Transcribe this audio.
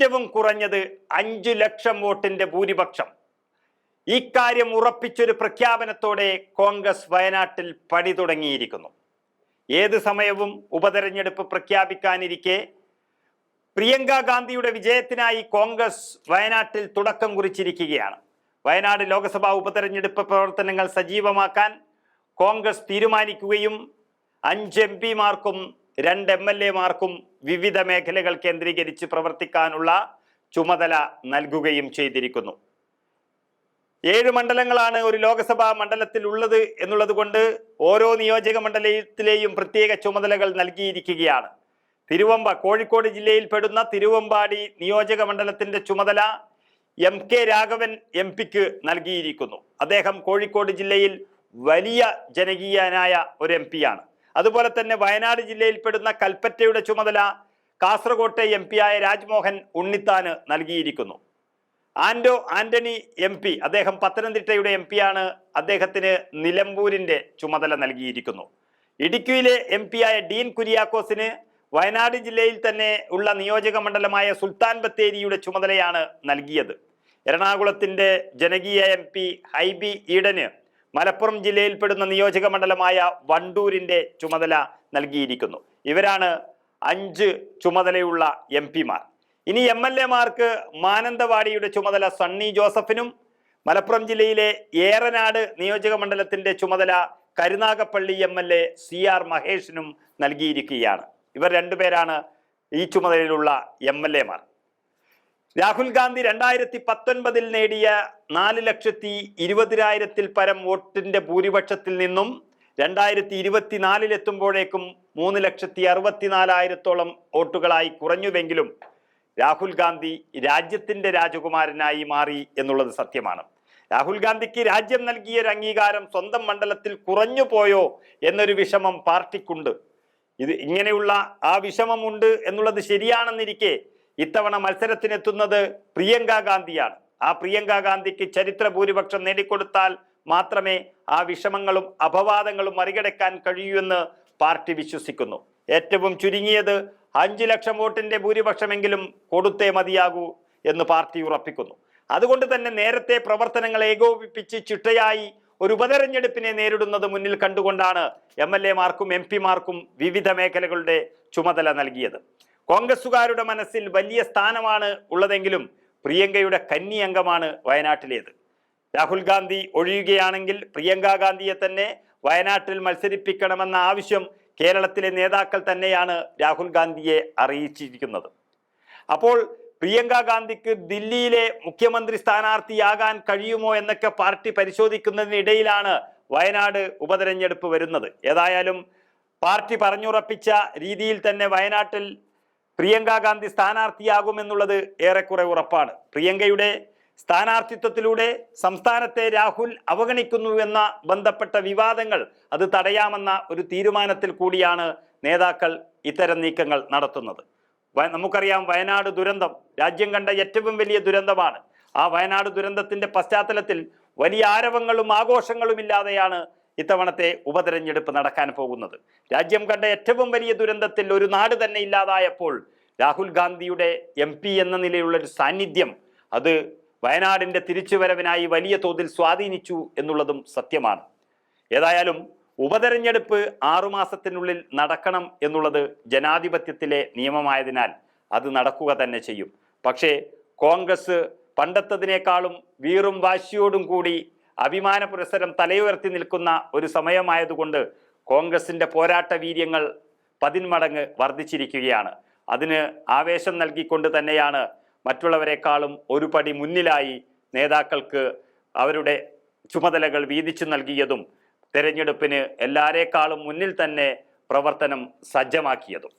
ഏറ്റവും കുറഞ്ഞത് അഞ്ചു ലക്ഷം വോട്ടിന്റെ ഭൂരിപക്ഷം. ഇക്കാര്യം ഉറപ്പിച്ചൊരു പ്രഖ്യാപനത്തോടെ കോൺഗ്രസ് വയനാട്ടിൽ പണി തുടങ്ങിയിരിക്കുന്നു. ഏത് സമയവും ഉപതെരഞ്ഞെടുപ്പ് പ്രഖ്യാപിക്കാനിരിക്കെ പ്രിയങ്ക ഗാന്ധിയുടെ വിജയത്തിനായി കോൺഗ്രസ് വയനാട്ടിൽ തുടക്കം കുറിച്ചിരിക്കുകയാണ്. വയനാട് ലോക്സഭാ ഉപതെരഞ്ഞെടുപ്പ് പ്രവർത്തനങ്ങൾ സജീവമാക്കാൻ കോൺഗ്രസ് തീരുമാനിക്കുകയും അഞ്ച് എം പിമാർക്കും രണ്ട് എം എൽ എമാർക്കും വിവിധ മേഖലകൾ കേന്ദ്രീകരിച്ച് പ്രവർത്തിക്കാനുള്ള ചുമതല നൽകുകയും ചെയ്തിരിക്കുന്നു. ഏഴ് മണ്ഡലങ്ങളാണ് ഒരു ലോക്സഭാ മണ്ഡലത്തിൽ ഉള്ളത് എന്നുള്ളത് കൊണ്ട് ഓരോ നിയോജക മണ്ഡലത്തിലെയും പ്രത്യേക ചുമതലകൾ നൽകിയിരിക്കുകയാണ്. തിരുവമ്പ കോഴിക്കോട് ജില്ലയിൽ പെടുന്ന തിരുവമ്പാടി നിയോജക മണ്ഡലത്തിന്റെ ചുമതല എം കെ രാഘവൻ എം പിക്ക് നൽകിയിരിക്കുന്നു. അദ്ദേഹം കോഴിക്കോട് ജില്ലയിൽ വലിയ ജനകീയനായ ഒരു എം പിയാണ്. അതുപോലെ തന്നെ വയനാട് ജില്ലയിൽ പെടുന്ന കൽപ്പറ്റയുടെ ചുമതല കാസർകോട്ടെ എം ആയ രാജ്മോഹൻ ഉണ്ണിത്താന് നൽകിയിരിക്കുന്നു. ആന്റോ ആന്റണി എം പി അദ്ദേഹം പത്തനംതിട്ടയുടെ എം ആണ് അദ്ദേഹത്തിന് നിലമ്പൂരിന്റെ ചുമതല നൽകിയിരിക്കുന്നു. ഇടുക്കിയിലെ എം ആയ ഡീൻ കുര്യാക്കോസിന് വയനാട് ജില്ലയിൽ തന്നെ ഉള്ള നിയോജക മണ്ഡലമായ സുൽത്താൻ ബത്തേരിയുടെ ചുമതലയാണ് നൽകിയത്. എറണാകുളത്തിന്റെ ജനകീയ എം പി ഹൈബി ഈഡന് മലപ്പുറം ജില്ലയിൽപ്പെടുന്ന നിയോജക മണ്ഡലമായ വണ്ടൂരിന്റെ ചുമതല നൽകിയിരിക്കുന്നു. ഇവരാണ് അഞ്ച് ചുമതലയുള്ള എം പിമാർ. ഇനി എം എൽ എമാർക്ക് മാനന്തവാടിയുടെ ചുമതല സണ്ണി ജോസഫിനും മലപ്പുറം ജില്ലയിലെ ഏറനാട് നിയോജക മണ്ഡലത്തിന്റെ ചുമതല Karunagappally M L A C R മഹേഷിനും നൽകിയിരിക്കുകയാണ്. ഇവർ രണ്ടുപേരാണ് ഈ ചുമതലയിലുള്ള എം എൽ എമാർ രാഹുൽ ഗാന്ധി രണ്ടായിരത്തി പത്തൊൻപതിൽ നേടിയ നാല് ലക്ഷത്തി ഇരുപതിനായിരത്തിൽ പരം വോട്ടിന്റെ ഭൂരിപക്ഷത്തിൽ നിന്നും രണ്ടായിരത്തി ഇരുപത്തിനാലിലെത്തുമ്പോഴേക്കും മൂന്ന് ലക്ഷത്തി അറുപത്തിനാലായിരത്തോളം വോട്ടുകളായി കുറഞ്ഞുവെങ്കിലും രാഹുൽ ഗാന്ധി രാജ്യത്തിന്റെ രാജകുമാരനായി മാറി എന്നുള്ളത് സത്യമാണ്. രാഹുൽ ഗാന്ധിക്ക് രാജ്യം നൽകിയ ഒരു അംഗീകാരം സ്വന്തം മണ്ഡലത്തിൽ കുറഞ്ഞു പോയോ എന്നൊരു വിഷമം പാർട്ടിക്കുണ്ട്. ഇത് ഇങ്ങനെയുള്ള ആ വിഷമമുണ്ട് എന്നുള്ളത് ശരിയാണെന്നിരിക്കെ ഇത്തവണ മത്സരത്തിനെത്തുന്നത് പ്രിയങ്ക ഗാന്ധിയാണ്. ആ പ്രിയങ്ക ഗാന്ധിക്ക് ചരിത്ര ഭൂരിപക്ഷം നേടിക്കൊടുത്താൽ മാത്രമേ ആ വിഷമങ്ങളും അപവാദങ്ങളും മറികടക്കാൻ കഴിയൂ എന്ന് പാർട്ടി വിശ്വസിക്കുന്നു. ഏറ്റവും ചുരുങ്ങിയത് അഞ്ചു ലക്ഷം വോട്ടിന്റെ ഭൂരിപക്ഷമെങ്കിലും കൊടുത്തേ മതിയാകൂ എന്ന് പാർട്ടി ഉറപ്പിക്കുന്നു. അതുകൊണ്ട് തന്നെ നേരത്തെ പ്രവർത്തനങ്ങൾ ഏകോപിപ്പിച്ച് ചിട്ടയായി ഒരു ഉപതെരഞ്ഞെടുപ്പിനെ നേരിടുന്നത് മുന്നിൽ കണ്ടുകൊണ്ടാണ് എം എൽ എമാർക്കും എം പിമാർക്കും വിവിധ മേഖലകളുടെ ചുമതല നൽകിയത്. കോൺഗ്രസുകാരുടെ മനസ്സിൽ വലിയ സ്ഥാനമാണ് ഉള്ളതെങ്കിലും പ്രിയങ്കയുടെ കന്നി അംഗമാണ് വയനാട്ടിലേത്. രാഹുൽ ഗാന്ധി ഒഴിയുകയാണെങ്കിൽ പ്രിയങ്ക ഗാന്ധിയെ തന്നെ വയനാട്ടിൽ മത്സരിപ്പിക്കണമെന്ന ആവശ്യം കേരളത്തിലെ നേതാക്കൾ തന്നെയാണ് രാഹുൽ ഗാന്ധിയെ അറിയിച്ചിരിക്കുന്നത്. അപ്പോൾ പ്രിയങ്ക ഗാന്ധിക്ക് ദില്ലിയിലെ മുഖ്യമന്ത്രി സ്ഥാനാർത്ഥിയാകാൻ കഴിയുമോ എന്നൊക്കെ പാർട്ടി പരിശോധിക്കുന്നതിനിടയിലാണ് വയനാട് ഉപതെരഞ്ഞെടുപ്പ് വരുന്നത്. ഏതായാലും പാർട്ടി പറഞ്ഞുറപ്പിച്ച രീതിയിൽ തന്നെ വയനാട്ടിൽ പ്രിയങ്ക ഗാന്ധി സ്ഥാനാർത്ഥിയാകുമെന്നുള്ളത് ഏറെക്കുറെ ഉറപ്പാണ്. പ്രിയങ്കയുടെ സ്ഥാനാർത്ഥിത്വത്തിലൂടെ സംസ്ഥാനത്തെ രാഹുൽ അവഗണിക്കുന്നു എന്ന ബന്ധപ്പെട്ട വിവാദങ്ങൾ അത് തടയാമെന്ന ഒരു തീരുമാനത്തിൽ കൂടിയാണ് നേതാക്കൾ ഇത്തരം നീക്കങ്ങൾ നടത്തുന്നത്. നമുക്കറിയാം വയനാട് ദുരന്തം രാജ്യം കണ്ട ഏറ്റവും വലിയ ദുരന്തമാണ്. ആ വയനാട് ദുരന്തത്തിന്റെ പശ്ചാത്തലത്തിൽ വലിയ ആരവങ്ങളും ആഘോഷങ്ങളും ഇല്ലാതെയാണ് ഇത്തവണത്തെ ഉപതെരഞ്ഞെടുപ്പ് നടക്കാൻ പോകുന്നത്. രാജ്യം കണ്ട ഏറ്റവും വലിയ ദുരന്തത്തിൽ ഒരു നാട് തന്നെ ഇല്ലാതായപ്പോൾ രാഹുൽ ഗാന്ധിയുടെ എം പി എന്ന നിലയിലുള്ള ഒരു സാന്നിധ്യം അത് വയനാടിന്റെ തിരിച്ചുവരവിനായി വലിയ തോതിൽ സ്വാധീനിച്ചു എന്നുള്ളതും സത്യമാണ്. ഏതായാലും ഉപതെരഞ്ഞെടുപ്പ് ആറുമാസത്തിനുള്ളിൽ നടക്കണം എന്നുള്ളത് ജനാധിപത്യത്തിലെ നിയമമായതിനാൽ അത് നടക്കുക തന്നെ ചെയ്യും. പക്ഷേ കോൺഗ്രസ് പണ്ടത്തതിനേക്കാളും വീറും വാശിയോടും കൂടി അഭിമാന പുരസരം തലയുയർത്തി നിൽക്കുന്ന ഒരു സമയമായതുകൊണ്ട് കോൺഗ്രസിന്റെ പോരാട്ട വീര്യങ്ങൾ പതിന്മടങ്ങ് വർദ്ധിച്ചിരിക്കുകയാണ്. അതിന് ആവേശം നൽകിക്കൊണ്ട് തന്നെയാണ് മറ്റുള്ളവരെക്കാളും ഒരു പടി മുന്നിലായി നേതാക്കൾക്ക് അവരുടെ ചുമതലകൾ വീതിച്ചു നൽകിയതും തെരഞ്ഞെടുപ്പിന് എല്ലാരേക്കാളും മുന്നിൽ തന്നെ പ്രവർത്തനം സജ്ജമാക്കിയതും.